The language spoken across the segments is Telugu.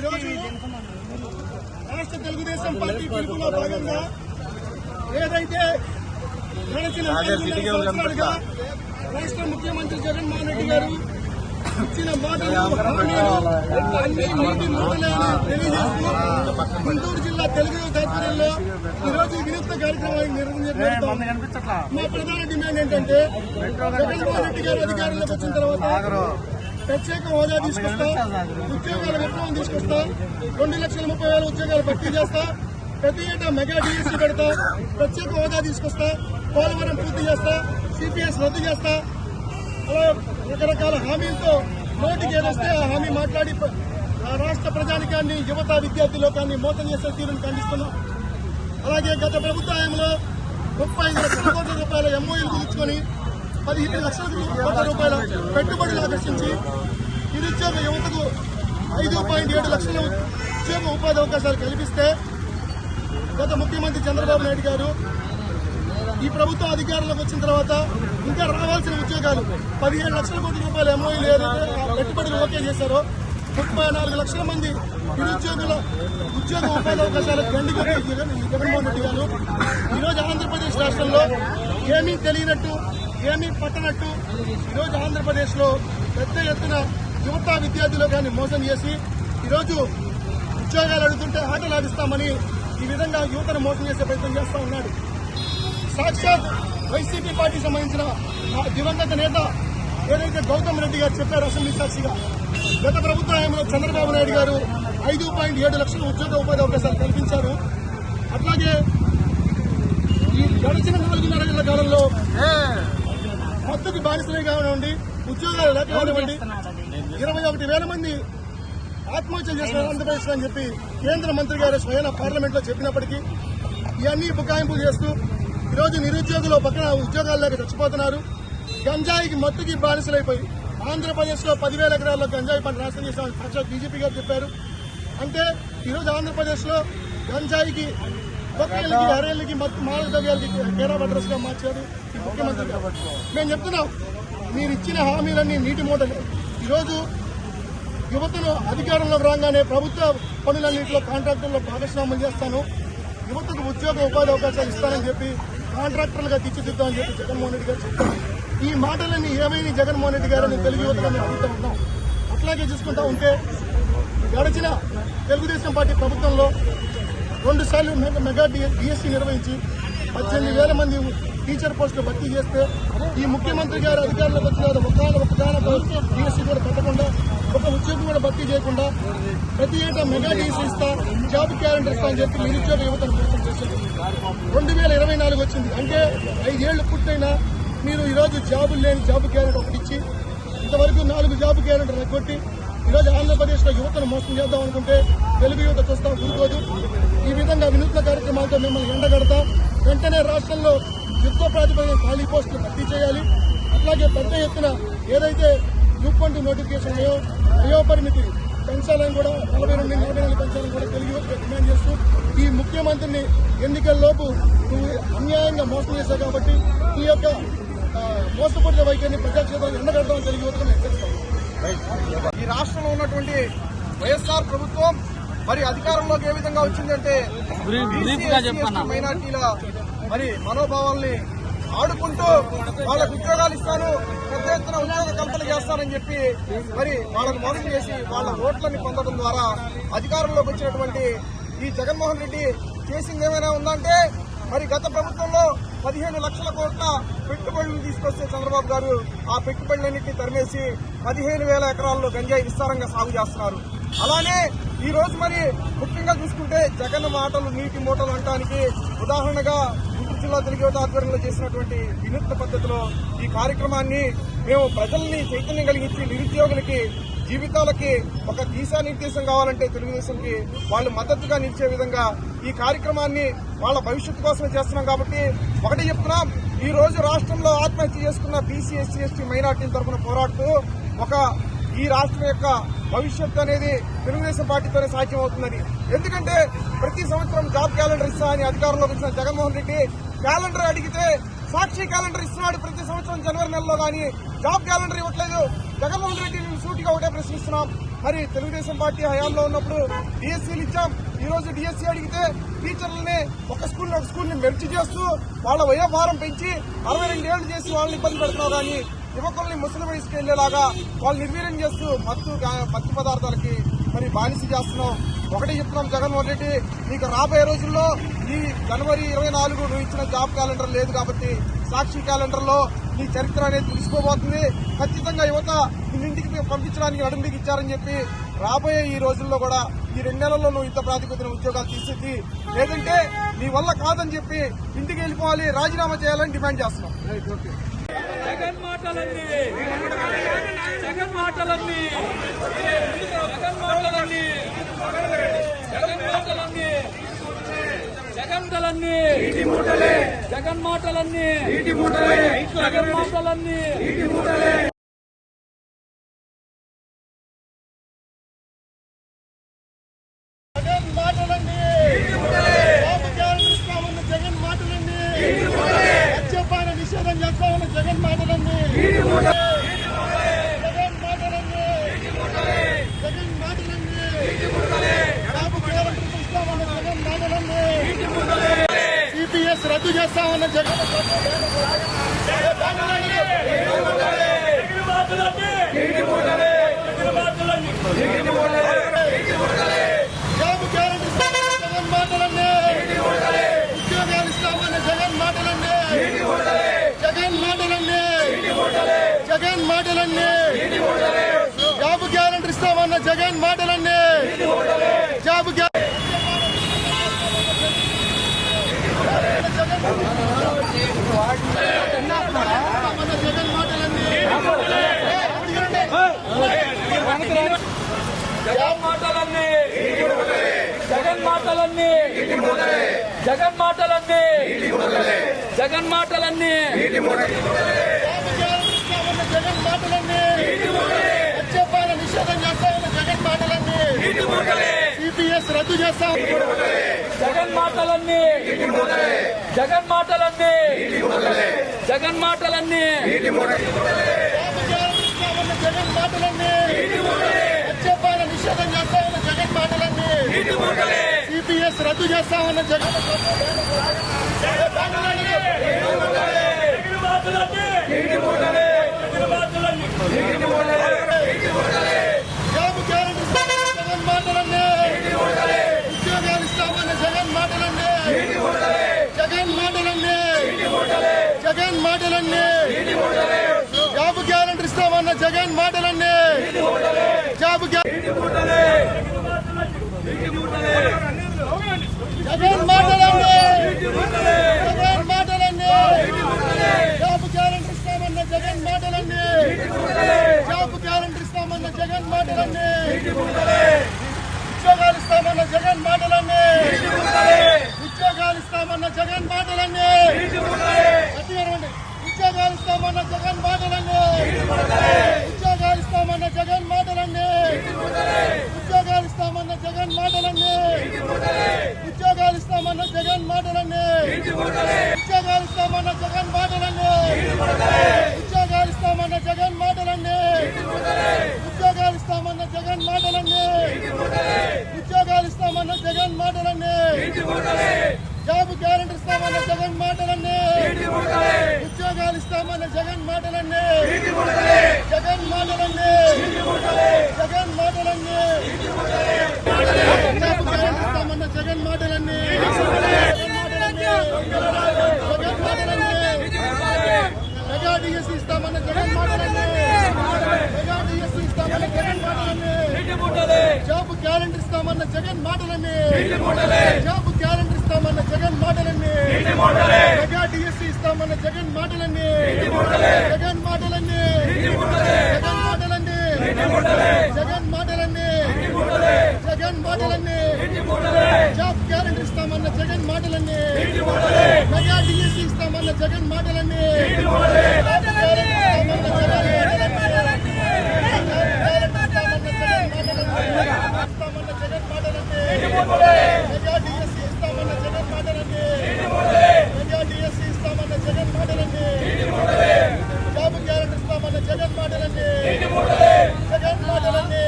ఈరోజు రాష్ట్ర తెలుగుదేశం పార్టీ పిలుపులో భాగంగా ఏదైతే గడిచిన సంవత్సరాలుగా రాష్ట్ర ముఖ్యమంత్రి జగన్మోహన్ రెడ్డి గారు ఇచ్చిన మాటలు హామీలు అన్ని నీటి మూటలని తెలియజేస్తూ గుంటూరు జిల్లా తెలుగు ఆధ్వర్యంలో ఈరోజు ఈ వినూత్న కార్యక్రమాన్ని నిర్వహించారు మా ప్రధాన డిమాండ్ ఏంటంటే జగన్మోహన్ రెడ్డి గారు అధికారంలోకి వచ్చిన తర్వాత ప్రత్యేక హోదా తీసుకొస్తా ఉద్యోగాల విప్లవం తీసుకొస్తా రెండు లక్షల ముప్పై వేల ఉద్యోగాలు భర్తీ చేస్తా ప్రతి ఏటా మెగా డిఎస్సీ పెడతా ప్రత్యేక హోదా తీసుకొస్తా పోలవరం పూర్తి చేస్తా సిపిఎస్ రద్దు చేస్తా. అలా రకరకాల హామీలతో నోటికి ఏదొస్తే ఆ హామీ మాట్లాడి ఆ రాష్ట్ర ప్రజానికాన్ని యువత విద్యార్థి లోకాన్ని మోసం చేసే తీరును ఖండిస్తున్నాం. అలాగే గత ప్రభుత్వ హయాంలో ముప్పై ఐదు లక్షల కోట్ల రూపాయల ఎంఓయూలు కుదుర్చుకొని పదిహేను లక్షల కోట్ల రూపాయల పెట్టుబడులు ఆకర్షించి నిరుద్యోగ యువతకు ఐదు పాయింట్ ఏడు లక్షల ఉద్యోగ ఉపాధి అవకాశాలు కల్పిస్తే గత ముఖ్యమంత్రి చంద్రబాబు నాయుడు గారు ఈ ప్రభుత్వం అధికారంలోకి వచ్చిన తర్వాత ఇంకా రావాల్సిన ఉద్యోగాలు పదిహేడు లక్షల కోట్ల రూపాయల ఎంఓఈలు ఏదైతే ఆ పెట్టుబడులు ఓకే చేశారో ముప్పై నాలుగు లక్షల మంది నిరుద్యోగుల ఉద్యోగ ఉపాధి అవకాశాలు గండి జగన్మోహన్ రెడ్డి గారు. ఈరోజు ఆంధ్రప్రదేశ్ రాష్ట్రంలో ఏమీ తెలియనట్టు ఏమీ పట్టనట్టు ఈరోజు ఆంధ్రప్రదేశ్లో పెద్ద ఎత్తున యువత విద్యార్థులు కానీ మోసం చేసి ఈరోజు ఉద్యోగాలు అడుగుతుంటే ఆటలు ఆడిస్తామని ఈ విధంగా యువతను మోసం చేసే ప్రయత్నం చేస్తూ ఉన్నాడు. సాక్షాత్ వైసీపీ పార్టీకి సంబంధించిన దివంగత నేత ఏదైతే గౌతమ్ రెడ్డి గారు చెప్పారు అసెంబ్లీ సాక్షిగా గత ప్రభుత్వ హయాంలో చంద్రబాబు నాయుడు గారు ఐదు పాయింట్ ఏడు లక్షల ఉద్యోగ ఉపాధి అవకాశాలు కల్పించారు. అట్లాగే ఈ గడిచిన నాలుగున్నర ఏళ్ళ కాలంలో మత్తుకు బానిసలుగా ఉండి ఉద్యోగాలు లేక కానివ్వండి ఇరవై ఒకటి వేల మంది ఆత్మహత్యలు చేసిన ఆంధ్రప్రదేశ్ అని చెప్పి కేంద్ర మంత్రి గారు స్వయం పార్లమెంట్లో చెప్పినప్పటికీ ఇవన్నీ బుకాయింపులు చేస్తూ ఈరోజు నిరుద్యోగులు పక్కన ఉద్యోగాలు లేక చచ్చిపోతున్నారు. గంజాయికి మత్తుకి బానిసలైపోయి ఆంధ్రప్రదేశ్లో పదివేల ఎకరాల్లో గంజాయి పంట నాశనం చేశామని సాక్షాత్ బీజేపీ గారు చెప్పారు. అంటే ఈరోజు ఆంధ్రప్రదేశ్లో గంజాయికి ఒకేళ్ళకి అరేళ్ళకి మత్తు మానవ కేరాబ్ అడ్రస్గా మార్చారు. ముఖ్యమంత్రి మేము చెప్తున్నాం మీరు ఇచ్చిన హామీలన్నీ నీటి మూటలు ఈరోజు యువతను అధికారంలోకి రాగానే ప్రభుత్వ పనులన్నింటిలో కాంట్రాక్టర్లో భాగస్వామ్యం చేస్తాను యువతకు ఉద్యోగ ఉపాధి అవకాశాలు ఇస్తానని చెప్పి కాంట్రాక్టర్లుగా తీర్చిదిద్దామని చెప్పి జగన్మోహన్ రెడ్డి గారు చెప్తాను ఈ మాటలన్నీ ఏమైనా జగన్మోహన్ రెడ్డి గారని తెలుగు యువతగా మేము అడుగుతూ ఉన్నాం అట్లాగే చూసుకుంటా ఉంటే గడిచిన తెలుగుదేశం పార్టీ ప్రభుత్వంలో రెండు సార్లు మెగా- మెగా డిఎస్సీ నిర్వహించి పద్దెనిమిది వేల మంది టీచర్ పోస్టులు భర్తీ చేస్తే ఈ ముఖ్యమంత్రి గారు అధికారంలోకి వచ్చిన ఒక ఒకగానొక డిఎస్సీ కూడా పెట్టకుండా ఒక ఉద్యోగం కూడా భర్తీ చేయకుండా ప్రతి ఏటా మెగా డిఎస్సీ ఇస్తా జాబ్ క్యాలెండర్ ఇస్తా అని చెప్పి నిరుద్యోగ యువతను మోసం చేశారు. రెండు వేల ఇరవై నాలుగు వచ్చింది. అంటే ఐదేళ్ళు పూర్తయినా మీరు ఈరోజు జాబులు లేని జాబ్ క్యాలెండర్ ఒకటి ఇచ్చి ఇంతవరకు నాలుగు జాబ్ క్యాలెండర్ కొట్టి ఈరోజు ఆంధ్రప్రదేశ్లో యువతను మోసం చేద్దాం అనుకుంటే తెలుగు యువత చూస్తాం ఊరుకోదు. ఈ విధంగా వినూత్న కార్యక్రమాలతో మిమ్మల్ని ఎండగడతాం వెంటనే రాష్ట్రంలో యుద్ధ ప్రాతిపదికన ఖాళీ పోస్టులు భర్తీ చేయాలి. అట్లాగే పెద్ద ఎత్తున ఏదైతే గ్రూప్ వన్ నోటిఫికేషన్ ఉన్నాయో వయోపరిమితి పెంచాలని కూడా నలభై రెండు నలభై నాలుగు పెంచాలని కూడా తెలుగు డిమాండ్ చేస్తూ ఈ ముఖ్యమంత్రిని ఎన్నికల్లోపు నువ్వు అన్యాయంగా మోసం చేశావు కాబట్టి ఈ యొక్క మోసపూరిత వైఖరిని ప్రజాక్షేత్రాన్ని ఎండగడతామని తెలుగు యువతను హెచ్చరిస్తాం ఈ రాష్ట్రంలో ఉన్నటువంటి వైఎస్ఆర్ ప్రభుత్వం మరి అధికారంలోకి ఏ విధంగా వచ్చిందంటే మైనార్టీల మరి మనోభావాల్ని ఆడుకుంటూ వాళ్ళకు ఉద్యోగాలు ఇస్తాను పెద్ద ఎత్తున ఉద్యోగ కల్పన చేస్తానని చెప్పి మరి వాళ్ళకు మోసం చేసి వాళ్ళ ఓట్లని పొందడం ద్వారా అధికారంలోకి వచ్చినటువంటి ఈ జగన్మోహన్ రెడ్డి చేసింది ఏమైనా ఉందంటే మరి గత ప్రభుత్వంలో పదిహేను లక్షల కోట్ల పెట్టుబడులు తీసుకొస్తే చంద్రబాబు గారు ఆ పెట్టుబడులన్నింటినీ తరిమేసి పదిహేను వేల ఎకరాల్లో గంజాయి విస్తారంగా సాగు చేస్తున్నారు. అలానే ఈ రోజు మరి ముఖ్యంగా చూసుకుంటే జగన్ మాటలు నీటి మూటలు అనడానికి ఉదాహరణగా తెలుగు యువత ఆధ్వర్యంలో చేసినటువంటి వినూత్న పద్ధతిలో ఈ కార్యక్రమాన్ని మేము ప్రజల్ని చైతన్యం కలిగించి నిరుద్యోగులకి జీవితాలకి ఒక దిశానిర్దేశం కావాలంటే తెలుగుదేశంకి వాళ్ళు మద్దతుగా నిలిచే విధంగా ఈ కార్యక్రమాన్ని వాళ్ళ భవిష్యత్తు కోసమే చేస్తున్నాం కాబట్టి ఒకటి చెప్తున్నాం. ఈ రోజు రాష్ట్రంలో ఆత్మహత్య చేసుకున్న బీసీ ఎస్సీ ఎస్టీ మైనార్టీల తరఫున పోరాడుతూ ఒక ఈ రాష్ట్రం యొక్క భవిష్యత్తు అనేది తెలుగుదేశం పార్టీతోనే సాధ్యం అవుతుందని ఎందుకంటే ప్రతి సంవత్సరం జాబ్ క్యాలెండర్ ఇస్తా అని అధికారంలోకి వచ్చిన జగన్మోహన్ రెడ్డి క్యాలెండర్ అడిగితే సాక్షి క్యాలెండర్ ఇస్తున్నాడు ప్రతి సంవత్సరం జనవరి నెలలో కానీ. జాబ్ క్యాలెండర్ ఇవ్వట్లేదు. జగన్మోహన్ రెడ్డి మేము సూటిగా ఒకటే ప్రశ్నిస్తున్నాం. మరి తెలుగుదేశం పార్టీ హయాంలో ఉన్నప్పుడు డిఎస్సీలు ఇచ్చాం. ఈ రోజు డిఎస్సీ అడిగితే టీచర్లని ఒక స్కూల్ ఒక స్కూల్ని మెర్చి చేస్తూ వాళ్ళ వయోభారం పెంచి అరవై రెండేళ్ళు చేసి వాళ్ళని ఇబ్బంది పెడుతున్నారు కానీ యువకుల్ని ముసలి వయసుకి వెళ్ళేలాగా వాళ్ళు నిర్వీర్యం చేస్తూ మత్తు మత్తు పదార్థాలకి మరి బానిస చేస్తున్నాం ఒకటి చెప్తున్నాం జగన్మోహన్ రెడ్డి నీకు రాబోయే రోజుల్లో ఈ జనవరి ఇరవై నాలుగు నువ్వు ఇచ్చిన జాబ్ క్యాలెండర్ లేదు కాబట్టి సాక్షి క్యాలెండర్లో నీ చరిత్ర అనేది తెలుసుకోబోతుంది ఖచ్చితంగా యువత నిన్నింటికి పంపించడానికి నడుండికి ఇచ్చారని చెప్పి రాబోయే ఈ రోజుల్లో కూడా ఈ రెండు నెలల్లో నువ్వు ఇంత ప్రాతిపదికన ఉద్యోగాలు తీసేది లేదంటే నీ వల్ల కాదని చెప్పి ఇంటికి వెళ్ళిపోవాలి రాజీనామా చేయాలని డిమాండ్ చేస్తున్నాం జగన్ మాటలన్నీ. జగన్ మాటలన్నీ. జగన్ మాటలన్నీ. జగన్ మాటలన్నీ. జగన్ దళన్ని జగన్ మాటలన్నీ. జగన్ మాటలన్నీ. যেখানে జగన్ మాటలన్నీ. జగన్ మాటలన్నీ. జగన్ మాటలన్నీ. జగన్ మాటలన్నీ. జగన్ మాటలన్నీ మద్యపాన నిషేధం చేస్తామన్న జగన్ మాటలన్నీ. సిపిఎస్ రద్దు చేస్తాం. జగన్ మాటలన్నీ. జగన్ మాటలన్నీ. జగన్ మాటలన్నీ ఇస్తామన్న జగన్ మాటలన్నీ మద్యపాన నిషేధం చేస్తామన్న జగన్ మాటలన్నీ సిపిఎస్ రద్దు చేస్తామన్న జగన్ జాబు గ్యారెంటీ ఇస్తామన్న జగన్ మాటలన్నీ ఉద్యోగాలు ఇస్తామన్న జగన్ మాటలన్నీ జగన్ మాటలన్నీ జగన్ మాటలన్నీ జాబు గ్యారెంటీ ఇస్తామన్న జగన్ మాటలన్నీ జాబు గ్యా- జగన్ మాటలండి జగన్ మాటలండి జాబు గ్యారెంటీ ఇస్తామన్న జగన్ మాటలండి జాబు గ్యారెంటీ ఇస్తామన్న జగన్ మాటలన్నీ. ఉద్యోగాలు ఇస్తామన్న జగన్ మాటలన్నీ. ఉద్యోగాలు ఇస్తామన్న జగన్ మాటలన్నీ. ఉద్యోగాలు ఇస్తామన్న జగన్ మాటలన్నీ. ఉద్యోగాలు ఇస్తామన్న జగన్ మాటలన్నీ. ఉద్యోగాలు ఇస్తామన్న జగన్ మాటలన్నీ. ఉద్యోగాలు ఇస్తామన్న జగన్ మాటలన్నీ. ఉద్యోగాలు ఇస్తామన్న జగన్ మాటలన్నీ. ఉద్యోగాలు ఇస్తామన్న జగన్ మాటలన్నీ ఉద్యోగాలు ఇస్తామన్న జగన్ మాటలండి ఉద్యోగాలు ఇస్తామన్న జగన్ మాటలండి జాబు గ్యారెంటీ ఇస్తామన్న జగన్ మాటలండి ఉద్యోగాలు ఇస్తామన్న జగన్ మాటలండి జగన్ మాటలండి జగన్ మాటలండి జాబు గ్యారెంటీ ఇస్తామన్న జగన్ మాటలండి జగన్ మాటలండి జగన్ మాటలండి మెగా డిఎస్సీ ఇస్తామన్న జగన్ మాటలండి మెగా డిఎస్సీ ఇస్తామన్న జగన్ మాటలండి జాబు గ్యారెంటీ ఇస్తామన్న జగన్ మాటలండి జాబు గ్యారెంటీ ఇస్తామన్న జగన్ మాటలండి మెగా డిఎస్సీ ఇస్తామన్న జగన్ మాటలండి జగన్ మాటలండి జగన్ మాటలండి జగన్ మాటలండి జగన్ మాటలండి జాబ్ గ్యారెంటీ ఇస్తామన్న జగన్ మాటలండి మెగా డిఎస్సీ ఇస్తామన్న జగన్ మాటలండి జాబ్ గ్యారెంటీ ఇస్తామన్న జగన్ మాటలండి మెగా డిఎస్సీ ఇస్తామన్న జగన్ మాటలండి మెగా డిఎస్సీ ఇస్తామన్న జగన్ మాటలండి జాబ్ గ్యారెంటీ ఇస్తామన్న జగన్ మాటలండి జగన్ మాటలండి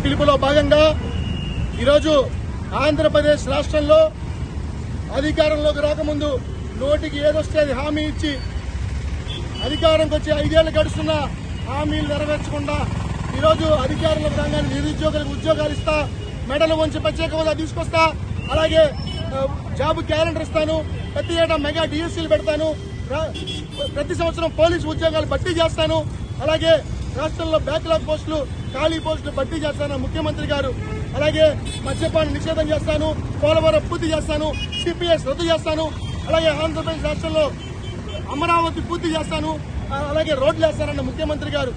పిలుపులో భాగంగా ఈరోజు ఆంధ్రప్రదేశ్ రాష్ట్రంలో అధికారంలోకి రాకముందు నోటికి ఏదొస్తే అది హామీ ఇచ్చి అధికారంకి వచ్చి ఐదేళ్ళు గడుస్తున్న హామీలు నెరవేర్చకుండా ఈరోజు అధికారంలోకి రాగానే నిరుద్యోగులకు ఉద్యోగాలు ఇస్తా మెడలు వంచి ప్రత్యేక హోదా తీసుకొస్తా అలాగే జాబ్ క్యాలెండర్ ఇస్తాను ప్రతి ఏటా మెగా డిఎస్సీలు పెడతాను ప్రతి సంవత్సరం పోలీసు ఉద్యోగాలు భర్తీ చేస్తాను అలాగే రాష్ట్రంలో బ్యాక్లాగ్ పోస్టులు ఖాళీ పోస్టులు భర్తీ చేస్తాను ముఖ్యమంత్రి గారు. అలాగే మద్యపాన నిషేధం చేస్తాను పోలవరం పూర్తి చేస్తాను సిపిఎస్ రద్దు చేస్తాను అలాగే ఆంధ్రప్రదేశ్ రాష్ట్రంలో అమరావతి పూర్తి చేస్తాను అలాగే రోడ్లు వేస్తానన్న ముఖ్యమంత్రి గారు.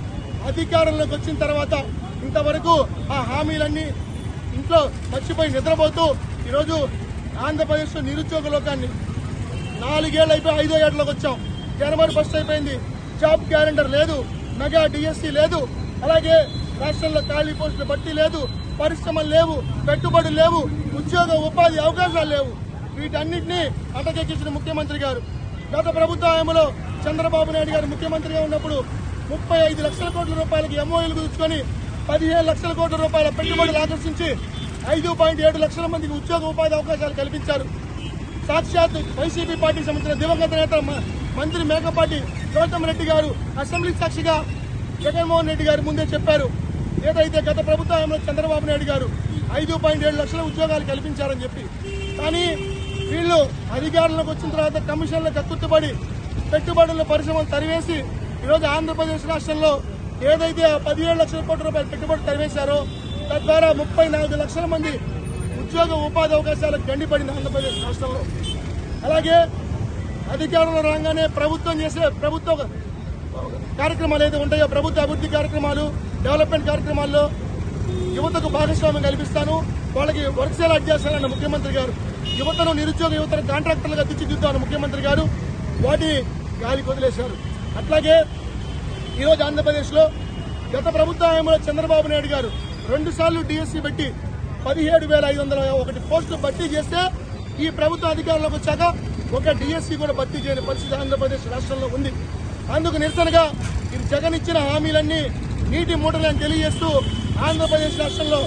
అధికారంలోకి వచ్చిన తర్వాత ఇంతవరకు ఆ హామీలన్నీ ఇంట్లో మర్చిపోయి నిద్రపోతూ ఈరోజు ఆంధ్రప్రదేశ్లో నిరుద్యోగ లోకాన్ని నాలుగేళ్ళు అయిపోయి ఐదో ఏళ్ళలోకి వచ్చాం. జనవరి ఫస్ట్ అయిపోయింది. జాబ్ క్యాలెండర్ లేదు. మెగా డిఎస్సి లేదు. అలాగే రాష్ట్రంలో ఖాళీ పోస్టులు బట్టి లేదు. పరిశ్రమలు లేవు పెట్టుబడులు లేవు ఉద్యోగ ఉపాధి అవకాశాలు లేవు. వీటన్నిటినీ అటకెక్కించిన ముఖ్యమంత్రి గారు. గత ప్రభుత్వ హయాంలో చంద్రబాబు నాయుడు గారు ముఖ్యమంత్రిగా ఉన్నప్పుడు ముప్పై ఐదు లక్షల కోట్ల రూపాయలకి ఎంఓఎలు కుదుర్చుకొని పదిహేను లక్షల కోట్ల రూపాయల పెట్టుబడులు ఆకర్షించి ఐదు పాయింట్ ఏడు లక్షల మందికి ఉద్యోగ ఉపాధి అవకాశాలు కల్పించారు. సాక్షాత్ వైసీపీ పార్టీకి సంబంధించిన దివంగత నేత మంత్రి మేకపాటి గౌతమ్ రెడ్డి గారు అసెంబ్లీ సాక్షిగా జగన్మోహన్ రెడ్డి గారు ముందే చెప్పారు. ఏదైతే గత ప్రభుత్వంలో చంద్రబాబు నాయుడు గారు ఐదు పాయింట్ ఏడు లక్షల ఉద్యోగాలు కల్పించారని చెప్పి కానీ వీళ్ళు అధికారంలోకి వచ్చిన తర్వాత కమిషన్లకు కక్కుర్తిపడి పెట్టుబడుల పరిశ్రమలు తరివేసి ఈరోజు ఆంధ్రప్రదేశ్ రాష్ట్రంలో ఏదైతే పదిహేడు లక్షల కోట్ల రూపాయల పెట్టుబడి తరివేశారో తద్వారా ముప్పై నాలుగు లక్షల మంది ఉద్యోగ ఉపాధి అవకాశాలకు గండిపడింది ఆంధ్రప్రదేశ్ రాష్ట్రంలో. అలాగే అధికారంలో రాగానే ప్రభుత్వం చేసే ప్రభుత్వ కార్యక్రమాలు ఏదైతే ఉంటాయో ప్రభుత్వ అభివృద్ధి కార్యక్రమాలు డెవలప్మెంట్ కార్యక్రమాల్లో యువతకు భాగస్వామ్యం కల్పిస్తాను. వాళ్ళకి వర్క్ ఎలా అడ్ ముఖ్యమంత్రి గారు. యువతను నిరుద్యోగ యువతను కాంట్రాక్టర్లుగా తీర్చిదిద్దామన్న ముఖ్యమంత్రి గారు వాటి గాలికి వదిలేశారు. అట్లాగే ఈరోజు ఆంధ్రప్రదేశ్లో గత ప్రభుత్వ హయాంలో చంద్రబాబు నాయుడు గారు రెండుసార్లు డిఎస్సీ పెట్టి పదిహేడు వేల ఐదు వందల ఒకటి పోస్టులు భర్తీ చేస్తే ఈ ప్రభుత్వ అధికారంలోకి వచ్చాక ఒక డిఎస్సీ కూడా భర్తీ చేయని పరిస్థితి ఆంధ్రప్రదేశ్ రాష్ట్రంలో ఉంది. అందుకు నిరసనగా ఇది జగన్ ఇచ్చిన హామీలన్నీ నీటి మూటలని తెలియజేస్తూ ఆంధ్రప్రదేశ్ రాష్ట్రంలో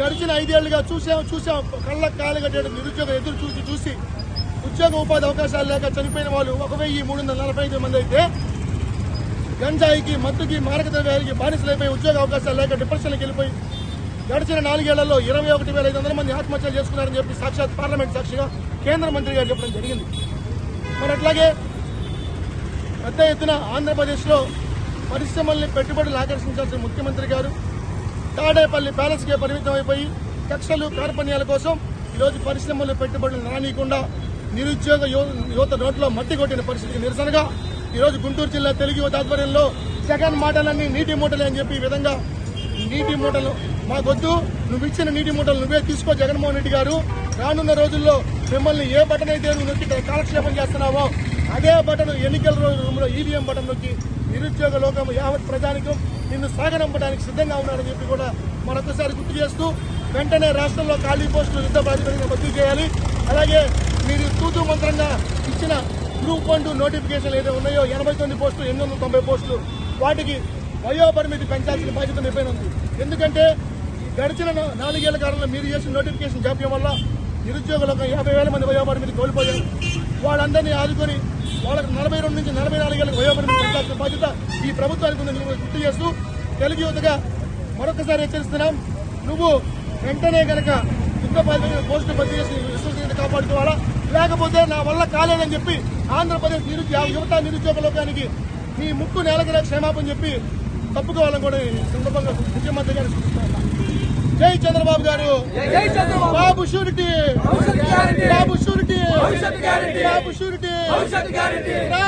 గడిచిన ఐదేళ్ళుగా చూసాం చూసాం కళ్ళకు కాలు నిరుద్యోగం ఎదురు చూసి చూసి ఉద్యోగ ఉపాధి అవకాశాలు లేక చనిపోయిన వాళ్ళు ఒక వెయ్యి మూడు వందల నలభై ఐదు మంది అయితే గంజాయికి మత్తుకి మారక ద్రవ్యాలకి బానిసలైపోయి ఉద్యోగ అవకాశాలు లేక డిప్రెషన్కి వెళ్ళిపోయి గడిచిన నాలుగేళ్ళలో ఇరవై ఒకటి వేల ఐదు వందల మంది ఆత్మహత్యలు చేసుకున్నారని చెప్పి సాక్షాత్ పార్లమెంట్ సాక్షిగా కేంద్ర మంత్రి గారు చెప్పడం జరిగింది. మరి అట్లాగే పెద్ద ఎత్తున ఆంధ్రప్రదేశ్లో పరిశ్రమల్ని పెట్టుబడులు ఆకర్షించాల్సిన ముఖ్యమంత్రి గారు తాడేపల్లి ప్యాలెస్కే పరిమితం అయిపోయి కక్షలు కార్పణ్యాల కోసం ఈరోజు పరిశ్రమలు పెట్టుబడులు రానియకుండా నిరుద్యోగ యువ- యువత నోట్లో మట్టి కొట్టిన పరిస్థితికి నిరసనగా ఈరోజు గుంటూరు జిల్లా తెలుగు యువత ఆధ్వర్యంలో జగన్ మాటలన్నీ నీటి మూటలే అని చెప్పి ఈ విధంగా నీటి మూటలు మాకొద్దు. నువ్వు ఇచ్చిన నీటి మూటలు నువ్వే తీసుకో జగన్మోహన్ రెడ్డి గారు. రానున్న రోజుల్లో మిమ్మల్ని ఏ బటన్ అయితే నువ్వు నొక్కి కాలక్షేపం చేస్తున్నావో అదే బటన్ ఎన్నికల రోజుల్లో ఈవీఎం బటన్ నొక్కి నిరుద్యోగ లోకం యావత్ ప్రజానికం నిన్ను సాగనంపడానికి సిద్ధంగా ఉన్నారని చెప్పి కూడా మరొకసారి గుర్తు చేస్తూ వెంటనే రాష్ట్రంలో ఖాళీ పోస్టులు యుద్ధ ప్రాతిపదికన భర్తీ చేయాలి. అలాగే మీరు తూతూ మంత్రంగా ఇచ్చిన గ్రూప్ వన్ టూ నోటిఫికేషన్ ఏదో ఉన్నాయో ఎనభై తొమ్మిది పోస్టులు ఎనిమిది వందల తొంభై పోస్టులు వాటికి వయో పరిమితి పెంచాల్సిన బాధ్యత మీపైన ఉంది. ఎందుకంటే గడిచిన నాలుగేళ్ళ కాలంలో మీరు చేసిన నోటిఫికేషన్ జాప్యం వల్ల నిరుద్యోగులు ఒక యాభై వేల మంది వయో మీరు కోల్పోయారు. వాళ్ళందరినీ ఆదుకొని వాళ్ళకి నలభై రెండు నుంచి నలభై నాలుగేళ్ళకి వయో పెంచాల్సిన బాధ్యత ఈ ప్రభుత్వానికి ఉందని గుర్తు చేస్తూ తెలుగు యువతగా మరొకసారి హెచ్చరిస్తున్నాం. నువ్వు వెంటనే కనుక యుద్ధ పోస్టు భర్తీ చేసి విశ్వసనీయత కాపాడుకోవాలా? లేకపోతే నా వల్ల కాలేదని చెప్పి ఆంధ్రప్రదేశ్ నిరుద్యోగ యువత నిరుద్యోగ లోకానికి మీ ముక్కు నేలకి క్షేమాపని చెప్పి తప్పుకోవాలని కూడా ఈ సందర్భంగా ముఖ్యమంత్రి గారు సూచిస్తున్నారు. జై Chandrababu garu. Babu surety. Babu surety. Babu surety. రా.